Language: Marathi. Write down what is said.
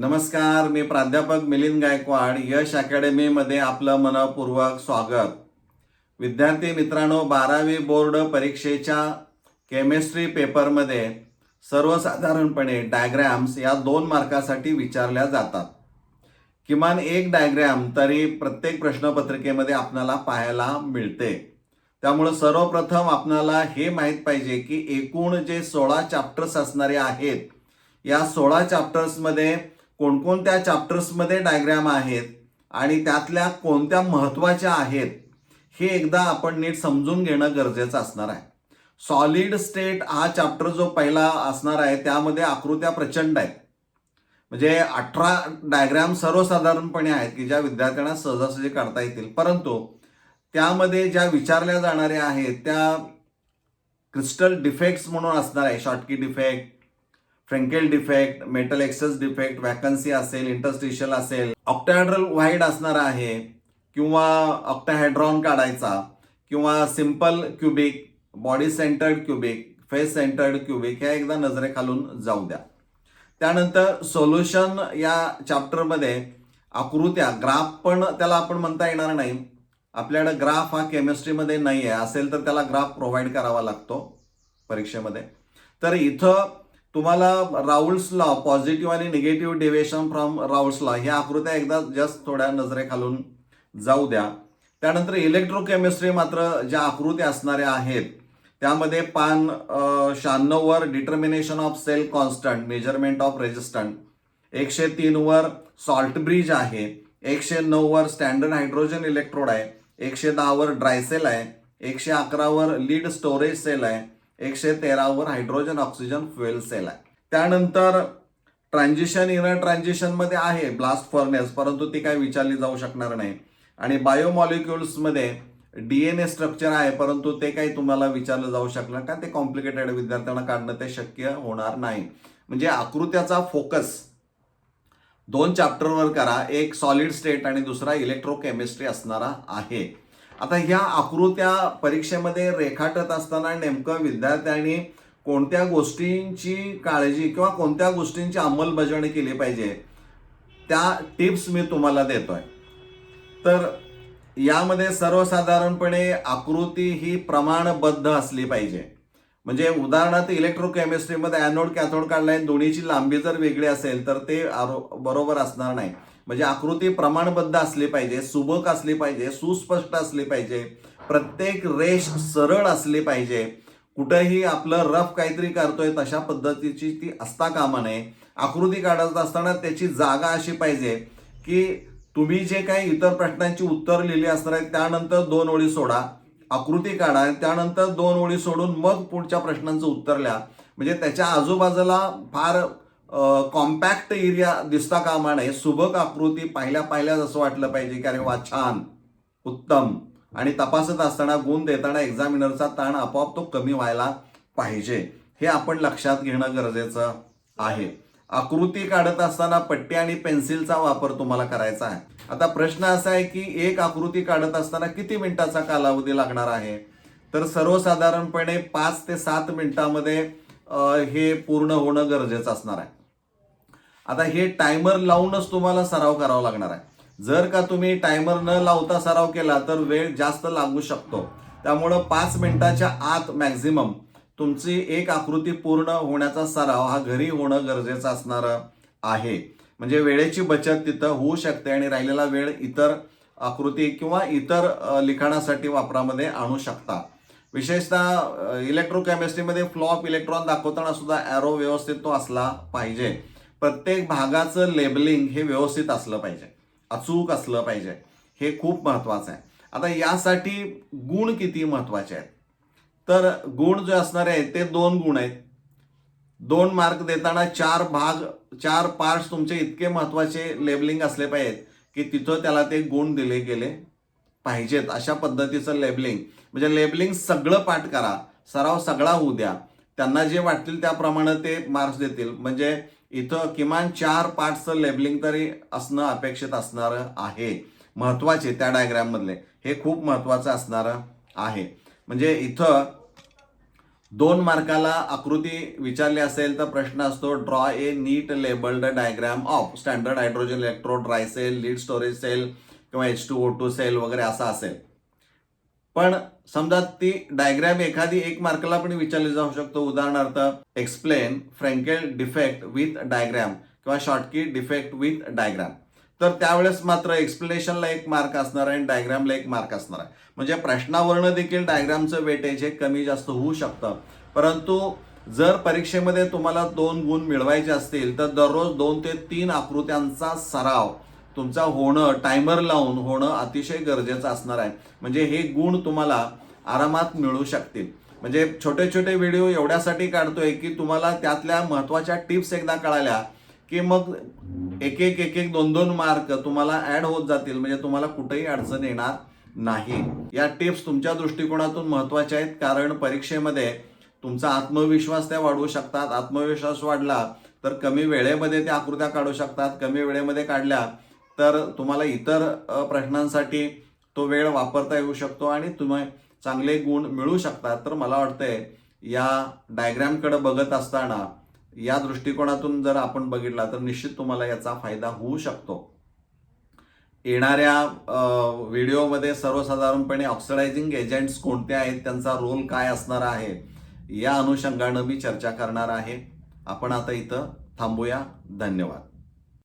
नमस्कार मी प्राध्यापक मिलिंद गायकवाड यश अकॅडमीमध्ये आपलं मनपूर्वक स्वागत. विद्यार्थी मित्रांनो बारावी बोर्ड परीक्षेच्या केमिस्ट्री पेपरमध्ये सर्वसाधारणपणे डायग्रॅम्स या दोन मार्कासाठी विचारल्या जातात. किमान एक डायग्रॅम तरी प्रत्येक प्रश्नपत्रिकेमध्ये आपल्याला पाहायला मिळते. त्यामुळं सर्वप्रथम आपणाला हे माहीत पाहिजे की एकूण जे सोळा चॅप्टर्स असणारे आहेत या सोळा चॅप्टर्समध्ये कोणकोणत्या चॅप्टर्समध्ये डायग्रॅम आहेत आणि त्यातल्या कोणत्या महत्त्वाच्या आहेत हे एकदा आपण नीट समजून घेणं गरजेचं असणार आहे. सॉलिड स्टेट हा चॅप्टर जो पहिला असणार आहे त्यामध्ये आकृत्या प्रचंड आहेत. म्हणजे अठरा डायग्रॅम सर्वसाधारणपणे आहेत की ज्या विद्यार्थ्यांना सहजासहजी काढता येतील. परंतु त्यामध्ये ज्या विचारल्या जाणाऱ्या आहेत त्या क्रिस्टल डिफेक्ट्स म्हणून असणार आहे Schottky defect Frenkel defect metal excess defect vacancy असेल इंटरस्टिशियल असेल ऑक्टाहायड्रल व्हाईड असणार आहे किंवा ऑक्टाहायड्रॉन काढायचा किंवा simple cubic body centred cubic face centred cubic ह्या एकदा नजरेखालून जाऊ द्या. त्यानंतर सोल्युशन या चॅप्टरमध्ये आकृत्या ग्राफ पण त्याला आपण म्हणता येणार नाही. आपल्याकडे ग्राफ हा केमिस्ट्रीमध्ये नाही आहे असेल तर त्याला ग्राफ प्रोव्हाइड करावा लागतो परीक्षेमध्ये. तर इथं तुम्हाला राऊल्स लॉ पॉझिटिव्ह आणि negative deviation from Raoult's law ह्या आकृत्या एकदा जस्ट थोड्या नजरेखालून जाऊ द्या. त्यानंतर इलेक्ट्रोकेमिस्ट्री मात्र ज्या आकृत्या असणाऱ्या आहेत त्यामध्ये पान शहाण्णववर determination of cell constant measurement of resistant एकशे तीनवर सॉल्ट ब्रिज आहे एकशे नऊवर स्टँडर्ड हायड्रोजन इलेक्ट्रोड आहे एकशे दहावर ड्राय सेल आहे एकशे अकरावर लीड स्टोरेज सेल आहे एकशे तेरावर हायड्रोजन ऑक्सिजन फ्युएल सेल आहे. त्यानंतर ट्रान्झिशन इनर ट्रान्झिशनमध्ये आहे ब्लास्ट फर्नेस परंतु ती काही विचारली जाऊ शकणार नाही. आणि बायोमॉलिक्युल्समध्ये डी एन ए स्ट्रक्चर आहे परंतु ते काही तुम्हाला विचारलं जाऊ शकणार का? ते कॉम्प्लिकेटेड विद्यार्थ्यांना काढणं ते शक्य होणार नाही. म्हणजे आकृत्याचा फोकस दोन चॅप्टरवर करा. एक सॉलिड स्टेट आणि दुसरा इलेक्ट्रोकेमिस्ट्री असणारा आहे. आता ह्या आकृत्या परीक्षेमध्ये रेखाटत असताना नेमकं विद्यार्थ्यांनी कोणत्या गोष्टींची काळजी किंवा कोणत्या गोष्टींची अंमलबजावणी केली पाहिजे त्या टिप्स मी तुम्हाला देतोय. तर यामध्ये सर्वसाधारणपणे आकृती ही प्रमाणबद्ध असली पाहिजे. म्हणजे उदाहरणार्थ इलेक्ट्रोकेमिस्ट्रीमध्ये ॲनोड कॅथोड काढलाय दोन्हीची लांबी जर वेगळी असेल तर ते आरो- बरोबर असणार नाही. म्हणजे आकृती प्रमाणबद्ध असली पाहिजे सुबक असली पाहिजे सुस्पष्ट असली पाहिजे प्रत्येक रेष सरळ असली पाहिजे. कुठंही आपलं रफ काहीतरी करतोय तशा पद्धतीची ती असता कामा नये. आकृती काढत असताना त्याची जागा अशी पाहिजे की तुम्ही जे काही इतर प्रश्नांची उत्तर लिहिली असणार आहेत त्यानंतर दोन ओळी सोडा. आकृती काढा त्यानंतर दोन ओळी सोडून मग पुढच्या प्रश्नांचं उत्तर लिहा. म्हणजे त्याच्या आजूबाजूला फार कॉम्पॅक्ट एरिया दिसता कामा नये सुबक आकृती पाहिल्या पाहिल्याच असं वाटलं पाहिजे की अरे वा छान. उत्तम. आणि तपासत असताना गुण देताना एक्झामिनरचा ताण आपोआप तो कमी व्हायला पाहिजे. हे आपण लक्षात घेणं गरजेचं आहे. आकृती काढत असताना पट्टी आणि पेन्सिलचा वापर तुम्हाला करायचा आहे. आता प्रश्न असा आहे की एक आकृती काढत असताना किती मिनिटाचा कालावधी लागणार आहे? तर सर्वसाधारणपणे पाच ते सात मिनिटामध्ये हे पूर्ण होणं गरजेचं असणार आहे. आता हे टायमर लावूनच तुम्हाला सराव करावा लागणार आहे. जर का तुम्ही टायमर न लावता सराव केला तर वेळ जास्त लागू शकतो. त्यामुळं पाच मिनिटाच्या आत मॅक्झिमम तुमची एक आकृती पूर्ण होण्याचा सराव हा घरी होणं गरजेचं असणार आहे. म्हणजे वेळेची बचत तिथं होऊ शकते आणि राहिलेला वेळ इतर आकृती किंवा इतर लिखाणासाठी वापरामध्ये आणू शकता. विशेषतः इलेक्ट्रोकेमिस्ट्रीमध्ये फ्लॉप इलेक्ट्रॉन दाखवताना सुद्धा ॲरो व्यवस्थित तो असला पाहिजे. प्रत्येक भागाचं लेबलिंग हे व्यवस्थित असलं पाहिजे. अचूक असलं पाहिजे. हे खूप महत्त्वाचं आहे. आता यासाठी गुण किती महत्त्वाचे आहेत? तर गुण जे असणारे आहेत ते दोन गुण आहेत. दोन मार्क देताना चार भाग चार पार्ट्स तुमचे इतके महत्त्वाचे लेबलिंग असले पाहिजेत की तिथं त्याला ते गुण दिले गेले पाहिजेत. अशा पद्धतीचं लेबलिंग म्हणजे लेबलिंग सगळं पाठ करा. सराव सगळा होऊ द्या. त्यांना जे वाटतील त्याप्रमाणे ते मार्क्स देतील. म्हणजे इथं किमान चार पार्टचं लेबलिंग तरी असणं अपेक्षित असणार आहे. महत्त्वाचे त्या डायग्राम मधले. हे खूप महत्वाचं असणार आहे. म्हणजे इथं दोन मार्काला आकृती विचारली असेल तर प्रश्न असतो draw a neat labelled diagram of standard hydrogen electrode dry cell lead storage cell किंवा H two O two cell वगैरे असा असेल. पण समजा ती डायग्रॅम एखादी एक मार्काला पण विचारली जाऊ शकतो. उदाहरणार्थ explain Frenkel defect with diagram किंवा शॉर्टकी डिफेक्ट विथ डायग्रॅम तर त्यावेळेस मात्र एक्सप्लेनेशनला एक मार्क असणार आहे आणि डायग्रामला एक मार्क असणार आहे. म्हणजे प्रश्नावरनं देखील डायग्रामचं वेटेज हे कमी जास्त होऊ शकतं. परंतु जर परीक्षेमध्ये तुम्हाला दोन गुण मिळवायचे असतील तर दररोज दोन ते तीन आकृत्यांचा सराव तुमचा होणं टायमर लावून होणं अतिशय गरजेचं असणार आहे. म्हणजे हे गुण तुम्हाला आरामात मिळू शकतील. म्हणजे छोटे छोटे व्हिडिओ एवढ्यासाठी काढतोय की तुम्हाला त्यातल्या महत्त्वाच्या टिप्स एकदा कळाल्या की मग एक एक एक एक दोन दोन मार्क तुम्हाला ऍड होत जातील. म्हणजे तुम्हाला कुठेही अडचण येणार नाही. या टिप्स तुमच्या दृष्टिकोनातून महत्त्वाच्या आहेत कारण परीक्षेमध्ये तुमचा आत्मविश्वास त्या वाढवू शकतात. आत्मविश्वास वाढला तर कमी वेळेमध्ये त्या आकृत्या काढू शकतात. कमी वेळेमध्ये काढल्या तर तुम्हाला इतर प्रश्नांसाठी तो वेळ वापरता येऊ शकतो आणि तुम्ही चांगले गुण मिळू शकतात तर मला वाटतंय या डायग्रॅमकडे बघत असताना या दृष्टिकोनातून जर आपण बघितला तर निश्चित तुम्हाला याचा फायदा होऊ शकतो. येणाऱ्या व्हिडिओमध्ये सर्वसाधारणपणे ऑक्सिडायझिंग एजंट्स कोणते आहेत त्यांचा रोल काय असणार आहे या अनुषंगानं मी चर्चा करणार आहे. आपण आता इथं थांबूया. धन्यवाद.